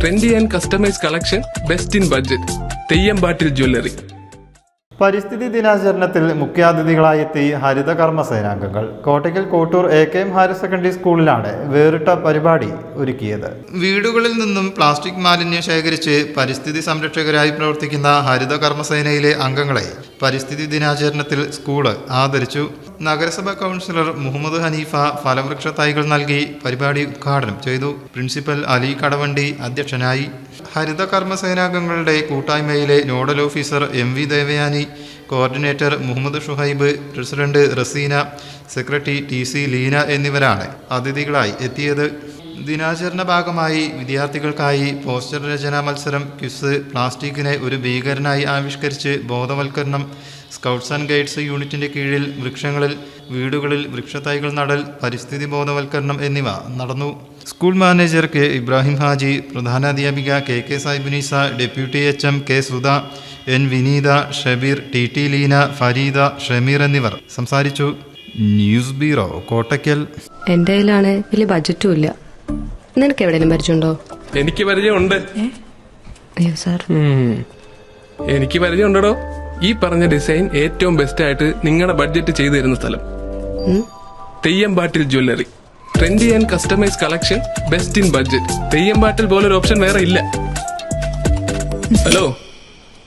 Trendy and customize collection best in budget Theyyampattil jewellery പരിസ്ഥിതി ദിനാചരണത്തിൽ മുഖ്യാതിഥികളായി എത്തി ഹരിത കർമ്മ സേനാംഗങ്ങൾ. Kottakkal Kottur A K M higher secondary സ്കൂളിലാണ് വേറിട്ട പരിപാടി ഒരുക്കിയത്. വീടുകളിൽ നിന്നും പ്ലാസ്റ്റിക് മാലിന്യം ശേഖരിച്ച് പരിസ്ഥിതി സംരക്ഷകരായി പ്രവർത്തിക്കുന്ന ഹരിത കർമ്മസേനയിലെ അംഗങ്ങളെ പരിസ്ഥിതി ദിനാചരണത്തിൽ സ്കൂൾ ആദരിച്ചു. നഗരസഭാ കൗൺസിലർ മുഹമ്മദ് ഹനീഫ ഫലവൃക്ഷ തൈകൾ നൽകി പരിപാടി ഉദ്ഘാടനം ചെയ്തു. പ്രിൻസിപ്പൽ അലി കടവണ്ടി അധ്യക്ഷനായി. ഹരിത കർമ്മസേനാംഗങ്ങളുടെ കൂട്ടായ്മയിലെ nodal officer M V Devayani coordinator Muhammad Shuhaib president Raseena secretary T C Leena എന്നിവരാണ് അതിഥികളായി എത്തിയത്. ദിനാചരണ ഭാഗമായി വിദ്യാർത്ഥികൾക്കായി പോസ്റ്റർ രചനാ മത്സരം ക്വിസ് പ്ലാസ്റ്റിക്കിനെ ഒരു ഭീകരനായി ആവിഷ്കരിച്ച് ബോധവൽക്കരണം സ്കൗട്ട്സ് ആൻഡ് ഗൈഡ്സ് യൂണിറ്റിന്റെ കീഴിൽ വൃക്ഷങ്ങളിൽ വീടുകളിൽ വൃക്ഷത്തൈകൾ നടൽ പരിസ്ഥിതി ബോധവൽക്കരണം എന്നിവ നടന്നു. School manager K. Ibrahim Haji പ്രധാനാധ്യാപിക K. K. Sahibunneesa deputy H. M. K. Sudha N Vineetha Shabeer T T Leena Fareeda Shameer എന്നിവർ. സംസാരിച്ചു. News bureau Kottakkal. എന്റെ കയ്യിലാണ് വലിയ ബജറ്റും ഇല്ല. നിനക്ക് എവിടെയെങ്കിലും പരിചയമുണ്ടോ? എനിക്ക് പരിചയമുണ്ട്. അയ്യോ സാർ. എനിക്ക് പരിചയമുണ്ടോ ഈ പറഞ്ഞ ഡിസൈൻ ഏറ്റവും ബെസ്റ്റ് ആയിട്ട് നിങ്ങളുടെ ബഡ്ജറ്റ് ചെയ്തു തരുന്ന സ്ഥലം. Theyyampattil jewellery trendy and customize collection best in budget Theyyampattil ഒരു ഓപ്ഷൻ വേറെ ഇല്ല. ഹലോ?